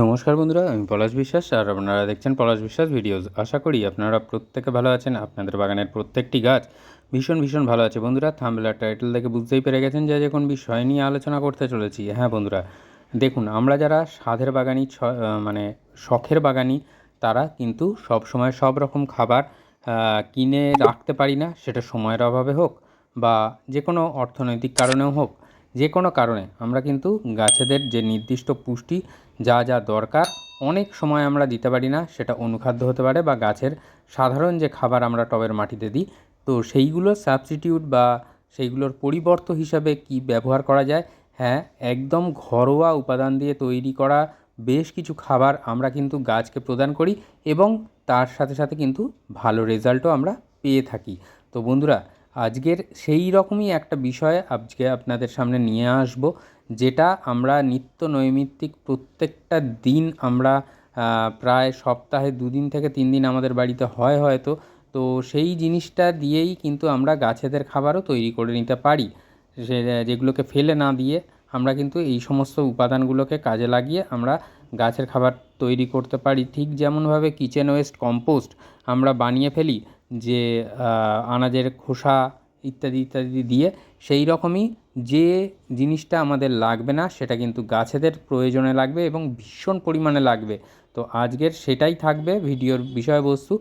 নমস্কার বন্ধুরা, আমি পলাশ বিশ্বাস আর আপনারা দেখছেন পলাশ বিশ্বাস ভিডিওস। আশা করি আপনারা প্রত্যেকে ভালো আছেন, আপনাদের বাগানের প্রত্যেকটি গাছ ভীষণ ভীষণ ভালো আছে। বন্ধুরা থাম্বলার টাইটেল দেখে বুঝতেই পেরে গেছেন যে এখন বিষয় নিয়ে আলোচনা করতে চলেছি হ্যাঁ বন্ধুরা, দেখুন আমরা যারা সাধের বাগানি মানে শখের বাগানি, তারা কিন্তু সব সময় সব রকম খাবার কিনে রাখতে পারি না, সেটা সময়ের অভাবে হোক বা যে কোনো অর্থনৈতিক কারণেও হোক, যে কোনো কারণে। আমরা কিন্তু গাছেদের যে নির্দিষ্ট পুষ্টি যা যা দরকার, অনেক সময় আমরা দিতে পারি না, সেটা অনুখাদ্য হতে পারে বা গাছের সাধারণ যে খাবার আমরা টবের মাটিতে দিই। তো সেইগুলো সাবস্টিটিউট বা সেইগুলোর পরিবর্ত হিসাবে কি ব্যবহার করা যায়? হ্যাঁ একদম ঘরোয়া উপাদান দিয়ে তৈরি করা বেশ কিছু খাবার আমরা কিন্তু গাছকে প্রদান করি এবং তার সাথে সাথে কিন্তু ভালো রেজাল্টও আমরা পেয়ে থাকি। তো বন্ধুরা আজকের সেই রকমই একটা বিষয় আজকে আপনাদের সামনে নিয়ে আসব, যেটা আমরা নিত্য নৈমিত্তিক প্রত্যেকটা দিন আমরা প্রায় সপ্তাহে দুদিন থেকে তিন দিন আমাদের বাড়িতে হয় হয়তো, তো সেই জিনিসটা দিয়েই কিন্তু আমরা গাছেদের খাবারও তৈরি করে নিতে পারি। সে, যেগুলোকে ফেলে না দিয়ে আমরা কিন্তু এই সমস্ত উপাদানগুলোকে কাজে লাগিয়ে আমরা গাছের খাবার তৈরি করতে পারি। ঠিক যেমনভাবে কিচেন ওয়েস্ট কম্পোস্ট আমরা বানিয়ে ফেলি যে আনাজের খোসা ইত্যাদি ইত্যাদি দিয়ে সেই রকমই যে জিনিসটা আমাদের লাগবে না, সেটা কিন্তু গাছেদের প্রয়োজনে লাগবে এবং ভীষণ পরিমাণে লাগবে। তো আজকের সেটাই থাকবে ভিডিওর বিষয়বস্তু।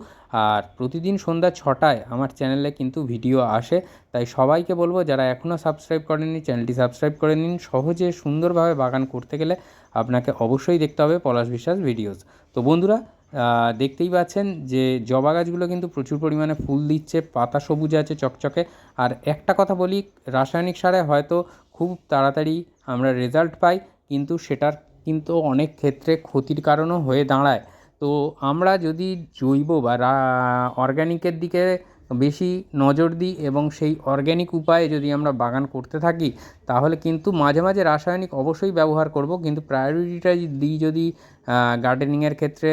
আর প্রতিদিন সন্ধ্যা ছটায় আমার চ্যানেলে কিন্তু ভিডিও আসে। তাই সবাইকে বলব, যারা এখনও সাবস্ক্রাইব করেননি, চ্যানেলটি সাবস্ক্রাইব করে নিন। সহজে, সুন্দরভাবে বাগান করতে গেলে আপনাকে অবশ্যই দেখতে হবে পলাশ বিশ্বাস ভিডিওস। তো বন্ধুরা দেখতেই পাচ্ছেন যে জবা গাছগুলো কিন্তু প্রচুর পরিমাণে ফুল দিচ্ছে, পাতা সবুজ আছে চকচকে। আর একটা কথা বলি, রাসায়নিক সারে হয়তো খুব তাড়াতাড়ি আমরা রেজাল্ট পাই, কিন্তু সেটার কিন্তু অনেক ক্ষেত্রে ক্ষতির কারণও হয়ে দাঁড়ায়। তো আমরা যদি জৈব বা অর্গ্যানিকের দিকে বেশি নজর দিই এবং সেই অর্গ্যানিক উপায়ে যদি আমরা বাগান করতে থাকি, তাহলে কিন্তু মাঝে মাঝে রাসায়নিক অবশ্যই ব্যবহার করব, কিন্তু প্রায়োরিটিটা দিই যদি গার্ডেনিংয়ের ক্ষেত্রে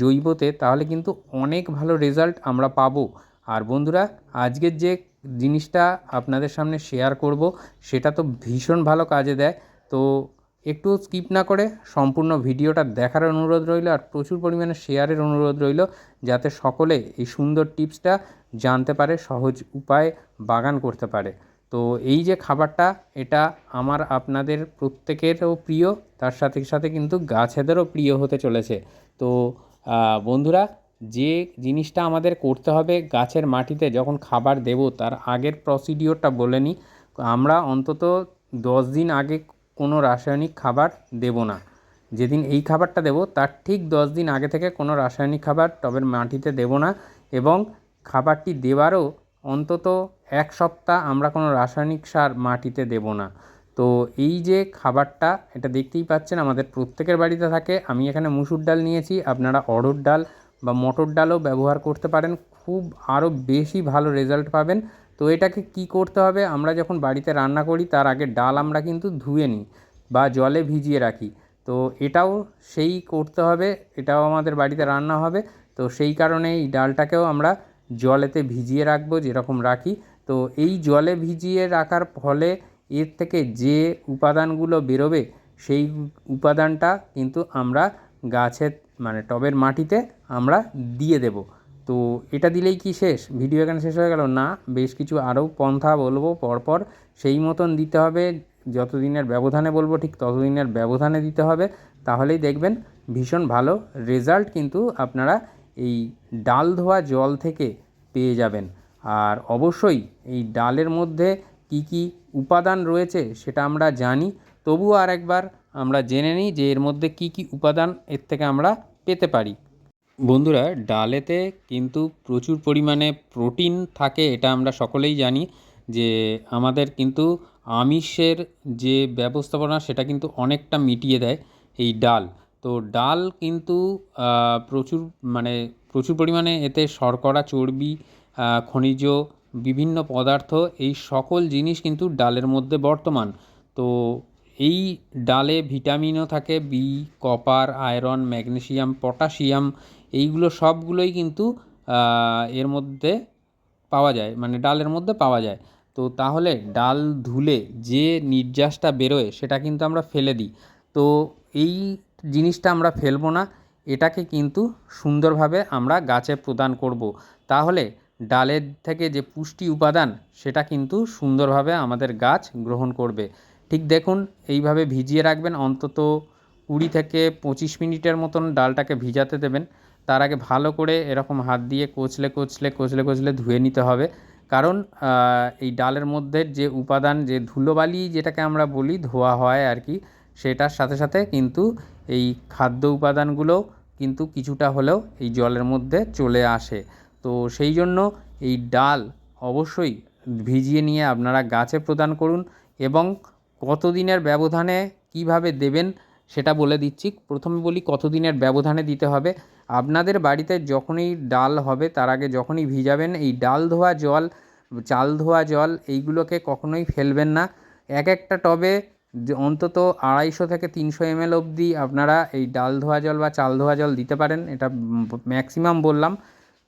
জৈবতে, তাহলে কিন্তু অনেক ভালো রেজাল্ট আমরা পাবো। আর বন্ধুরা, আজকের যে জিনিসটা আপনাদের সামনে শেয়ার করব, সেটা তো ভীষণ ভালো কাজে দেয়। তো একটু স্কিপ না করে সম্পূর্ণ ভিডিওটা দেখার অনুরোধ রইল আর প্রচুর পরিমাণে শেয়ারের অনুরোধ রইল, যাতে সকলে এই সুন্দর টিপসটা জানতে পারে, সহজ উপায়ে বাগান করতে পারে। তো এই যে খাবারটা, এটা আমার আপনাদের প্রত্যেকেরও প্রিয়, তার সাথে সাথে কিন্তু গাছেদেরও প্রিয় হতে চলেছে। তো বন্ধুরা যে জিনিসটা আমাদের করতে হবে গাছের মাটিতে যখন খাবার দেব তার আগের প্রসিডিওরটা বলে নিই। আমরা অন্তত দশ দিন আগে কোনো রাসায়নিক খাবার দেব না। যেদিন এই খাবারটা দেব তার ঠিক দশ দিন আগে থেকে কোনো রাসায়নিক খাবার টবের মাটিতে দেব না এবং খাবারটি দেওয়ারও অন্তত এক সপ্তাহ আমরা কোনো রাসায়নিক সার মাটিতে দেব না। তো এই যে খাবারটা, এটা দেখতেই পাচ্ছেন আমাদের প্রত্যেকের বাড়িতে থাকে। আমি এখানে মুসুর ডাল নিয়েছি, আপনারা অড়হর ডাল বা মটর ডালও ব্যবহার করতে পারেন। খুব আরও বেশি ভালো রেজাল্ট পাবেন। তো এটাকে কি করতে হবে? আমরা যখন বাড়িতে রান্না করি, তার আগে ডাল আমরা কিন্তু ধুয়ে নিই বা জলে ভিজিয়ে রাখি। তো এটাও সেই করতে হবে, এটাও আমাদের বাড়িতে রান্না হবে। তো সেই কারণে এই ডালটাকেও আমরা জলেতে ভিজিয়ে রাখব, যেরকম রাখি। তো এই জলে ভিজিয়ে রাখার ফলে এর থেকে যে উপাদানগুলো বেরোবে, সেই উপাদানটা কিন্তু আমরা গাছের মানে টবের মাটিতে আমরা দিয়ে দেব। তো এটা দিলেই কি শেষ? ভিডিও এখানে শেষ হয়ে গেল? না, বেশ কিছু আরও পন্থা বলব, পরপর সেই মতন দিতে হবে। যতদিনের ব্যবধানে বলব, ঠিক ততদিনের ব্যবধানে দিতে হবে। তাহলেই দেখবেন ভীষণ ভালো রেজাল্ট কিন্তু আপনারা এই ডাল ধোয়া জল থেকে পেয়ে যাবেন। আর অবশ্যই এই ডালের মধ্যে কি কি উপাদান রয়েছে সেটা আমরা জানি। তবুও আরেকবার আমরা জেনে নিই যে এর মধ্যে কি কি উপাদান এর থেকে আমরা পেতে পারি। বন্ধুরা, ডালেতে কিন্তু প্রচুর পরিমাণে প্রোটিন থাকে, এটা আমরা সকলেই জানি। যে আমাদের কিন্তু আমিষের যে ব্যবস্থাপনা, সেটা কিন্তু অনেকটা মিটিয়ে দেয় এই ডাল। তো ডাল কিন্তু প্রচুর মানে প্রচুর পরিমাণে এতে শর্করা, চর্বি খনিজ বিভিন্ন পদার্থ, এই সকল জিনিস কিন্তু ডালের মধ্যে বর্তমান। তো এই ডালে ভিটামিনও থাকে, B, copper, iron, magnesium, potassium, এইগুলো সবগুলোই কিন্তু এর মধ্যে পাওয়া যায় মানে ডালের মধ্যে পাওয়া যায়। তো তাহলে ডাল ধুলে যে নির্যাসটা বেরোয় সেটা কিন্তু আমরা ফেলে দিই। তো এই জিনিসটা আমরা ফেলব না, এটাকে কিন্তু সুন্দরভাবে আমরা গাছে প্রদান করব। তাহলে ডালের থেকে যে পুষ্টি উপাদান, সেটা কিন্তু সুন্দরভাবে আমাদের গাছ গ্রহণ করবে। ঠিক দেখুন, এইভাবে ভিজিয়ে রাখবেন, অন্তত কুড়ি থেকে পঁচিশ মিনিটের মতন ডালটাকে ভিজাতে দেবেন। তার আগে ভালো করে এরকম হাত দিয়ে কচলে কচলে কচলে কচলে ধুয়ে নিতে হবে। কারণ এই ডালের মধ্যে যে উপাদান, যে ধুলোবালি যেটাকে আমরা বলি, ধোয়া হয় আর কি, সেটার সাথে সাথে কিন্তু এই খাদ্য উপাদানগুলো কিন্তু কিছুটা হলেও এই জলের মধ্যে চলে আসে। তো সেই জন্য এই ডাল অবশ্যই ভিজিয়ে নিয়ে আপনারা গাছে প্রদান করুন এবং কত দিনের ব্যবধানে কীভাবে দেবেন সেটা বলে দিচ্ছি। প্রথমে বলি কত দিনের ব্যবধানে দিতে হবে। আপনাদের বাড়িতে যখনই ডাল হবে তার আগে যখনই ভিজাবেন, এই ডাল ধোয়া জল, চাল ধোয়া জল এইগুলোকে কখনোই ফেলবেন না। এক একটা টবে অন্তত আড়াইশো থেকে তিনশো এমএল অবধি আপনারা এই ডাল ধোয়া জল বা চাল ধোয়া জল দিতে পারেন, এটা ম্যাক্সিমাম বললাম।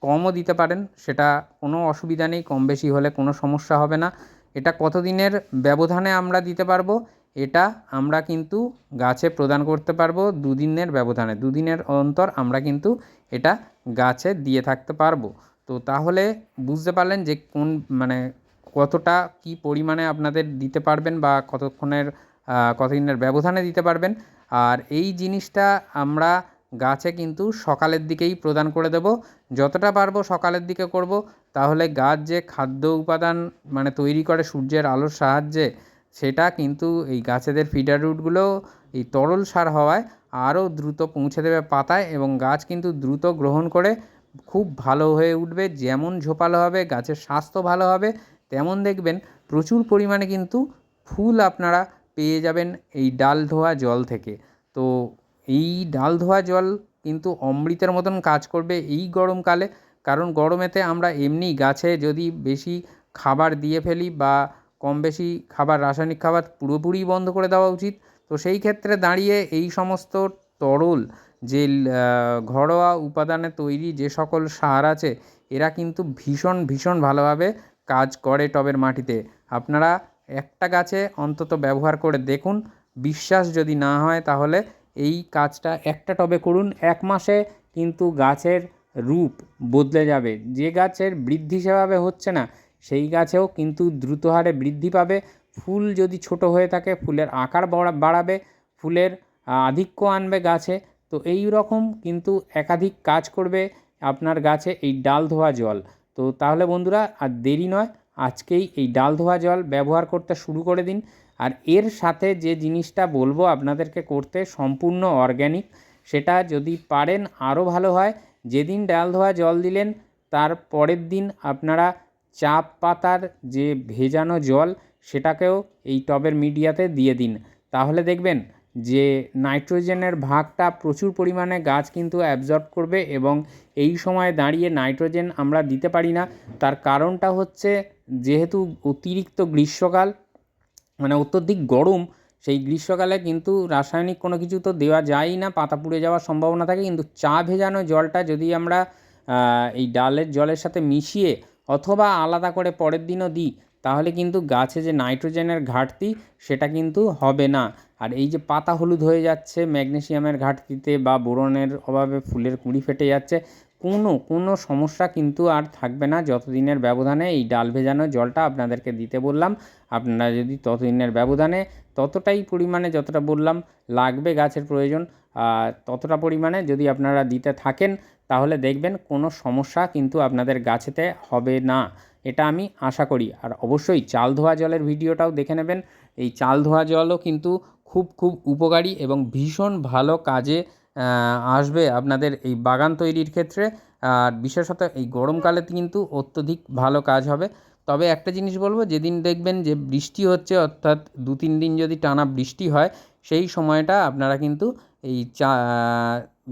কমও দিতে পারেন, সেটা কোনো অসুবিধা নেই, কম বেশি হলে কোনো সমস্যা হবে না। এটা কত দিনের ব্যবধানে আমরা দিতে পারব? এটা আমরা কিন্তু গাছে প্রদান করতে পারব দুদিনের ব্যবধানে, দুদিনের অন্তর আমরা কিন্তু এটা গাছে দিয়ে থাকতে পারব। তো তাহলে বুঝতে পারলেন যে কোন মানে কতটা কী পরিমাণে আপনাদের দিতে পারবেন বা কতক্ষণের কতদিনের ব্যবধানে দিতে পারবেন। আর এই জিনিসটা আমরা গাছে কিন্তু সকালের দিকেই প্রদান করে দেব। যতটা পারব সকালের দিকে করব, তাহলে গাছ যে খাদ্য উপাদান মানে তৈরি করে সূর্যের আলোর সাহায্যে, সেটা কিন্তু এই গাছেদের ফিডার রুটগুলো এই তরল সার হওয়ায় আরও দ্রুত পৌঁছে দেবে পাতায় এবং গাছ কিন্তু দ্রুত গ্রহণ করে খুব ভালো হয়ে উঠবে। যেমন ঝোপালো হবে, গাছের স্বাস্থ্য ভালো হবে, তেমন দেখবেন প্রচুর পরিমাণে কিন্তু ফুল আপনারা পেয়ে যাবেন এই ডাল ধোয়া জল থেকে। তো এই ডাল ধোয়া জল কিন্তু অমৃতের মতন কাজ করবে এই গরমকালে। কারণ গরমেতে আমরা এমনি গাছে যদি বেশি খাবার দিয়ে ফেলি বা কম বেশি খাবার, রাসায়নিক খাবার পুরোপুরিই বন্ধ করে দেওয়া উচিত। তো সেই ক্ষেত্রে দাঁড়িয়ে এই সমস্ত তরল যে ঘরোয়া উপাদানে তৈরি যে সকল সার আছে, এরা কিন্তু ভীষণ ভীষণ ভালোভাবে কাজ করে টবের মাটিতে। আপনারা একটা গাছে অন্তত ব্যবহার করে দেখুন। বিশ্বাস যদি না হয় তাহলে এই কাজটা একটা টবে করুন, এক মাসে কিন্তু গাছের রূপ বদলে যাবে। যে গাছের বৃদ্ধি সেভাবে হচ্ছে না, সেই গাছেও কিন্তু দ্রুত হারে বৃদ্ধি পাবে। ফুল যদি ছোট হয়ে থাকে, ফুলের আকার বাড়াবে, ফুলের আধিক্য আনবে গাছে, তো এই রকম কিন্তু একাধিক কাজ করবে আপনার গাছে এই ডাল ধোয়া জল। তো তাহলে বন্ধুরা, আর দেরি নয়, আজকেই এই ডাল ধোয়া জল ব্যবহার করতে শুরু করে দিন। আর এর সাথে যে জিনিসটা বলব আপনাদেরকে করতে সম্পূর্ণ অর্গ্যানিক সেটা যদি পারেন আরও ভালো হয়। যেদিন ডাল ধোয়া জল দিলেন, তার পরের দিন আপনারা চাপ পাতার যে ভেজানো জল, সেটাকেও এই টবের মিডিয়াতে দিয়ে দিন। তাহলে দেখবেন যে নাইট্রোজেনের ভাগটা প্রচুর পরিমাণে গাছ কিন্তু অ্যাবজর্ব করবে এবং এই সময় দাঁড়িয়ে নাইট্রোজেন আমরা দিতে পারি না। তার কারণটা হচ্ছে যেহেতু অতিরিক্ত গ্রীষ্মকাল মানে অত্যধিক গরম, সেই গ্রীষ্মকালে কিন্তু রাসায়নিক কোনো কিছু তো দেওয়া যায়ই না, পাতা পুড়ে যাওয়ার সম্ভাবনা থাকে, কিন্তু চা ভেজানো জলটা যদি আমরা এই ডালের জলের সাথে মিশিয়ে অথবা আলাদা করে পরের দিনও দিই, তাহলে কিন্তু গাছে যে নাইট্রোজেনের ঘাটতি সেটা কিন্তু হবে না। আর এই যে পাতা হলুদ হয়ে যাচ্ছে, ম্যাগনেশিয়ামের ঘাটতিতে বা বোরনের অভাবে ফুলের কুঁড়ি ফেটে যাচ্ছে কোনো কোনো সমস্যা কিন্তু আর থাকবে না। যতদিনের ব্যবধানে এই ডাল ভেজানো জলটা আপনাদেরকে দিতে বললাম, আপনারা যদি ততদিনের ব্যবধানে ততটাই পরিমাণে যতটা বললাম লাগবে গাছের প্রয়োজন ততটা পরিমাণে যদি আপনারা দিতে থাকেন, তাহলে দেখবেন কোনো সমস্যা কিন্তু আপনাদের গাছেতে হবে না। এটা আমি আশা করি। আর অবশ্যই চাল ধোয়া জলের ভিডিওটাও দেখে নেবেন। এই চাল ধোয়া জলও কিন্তু খুব খুব উপকারী এবং ভীষণ ভালো কাজে আসবে আপনাদের এই বাগান তৈরির ক্ষেত্রে। আর বিশেষত এই গরমকালে কিন্তু অত্যধিক ভালো কাজ হবে। তবে একটা জিনিস বলব, যেদিন দেখবেন যে বৃষ্টি হচ্ছে, অর্থাৎ দু তিন দিন যদি টানা বৃষ্টি হয়, সেই সময়টা আপনারা কিন্তু এই চা,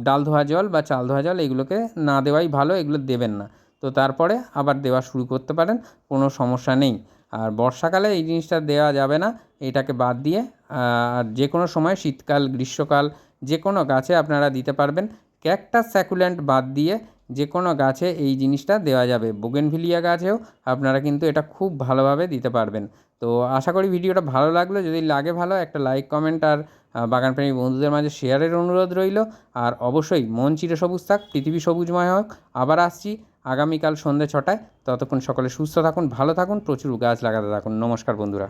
ডাল ধোয়া জল বা চাল ধোয়া জল এগুলোকে না দেওয়াই ভালো, এগুলো দেবেন না। তো তারপরে আবার দেওয়া শুরু করতে পারেন, কোনো সমস্যা নেই। আর বর্ষাকালে এই জিনিসটা দেওয়া যাবে না, এটাকে বাদ দিয়ে আর যে কোনো সময় শীতকাল, গ্রীষ্মকাল যে কোনো গাছে আপনারা দিতে পারবেন। ক্যাকটাস স্যাকুল্যান্ট বাদ দিয়ে যে কোনো গাছে এই জিনিসটা দেওয়া যাবে। বোগেনভিলিয়া গাছেও আপনারা কিন্তু এটা খুব ভালোভাবে দিতে পারবেন। তো আশা করি ভিডিওটা ভালো লাগল। যদি লাগে ভালো, একটা লাইক, কমেন্ট আর বাগানপ্রেমী বন্ধুদের মাঝে শেয়ারের অনুরোধ রইল। আর অবশ্যই মন চিরে সবুজ থাক, পৃথিবী সবুজময় হোক। আবার আসছি আগামীকাল সন্ধ্যে ছটায়। ততক্ষণ সকলে সুস্থ থাকুন, ভালো থাকুন, প্রচুর গাছ লাগাতে থাকুন। নমস্কার বন্ধুরা।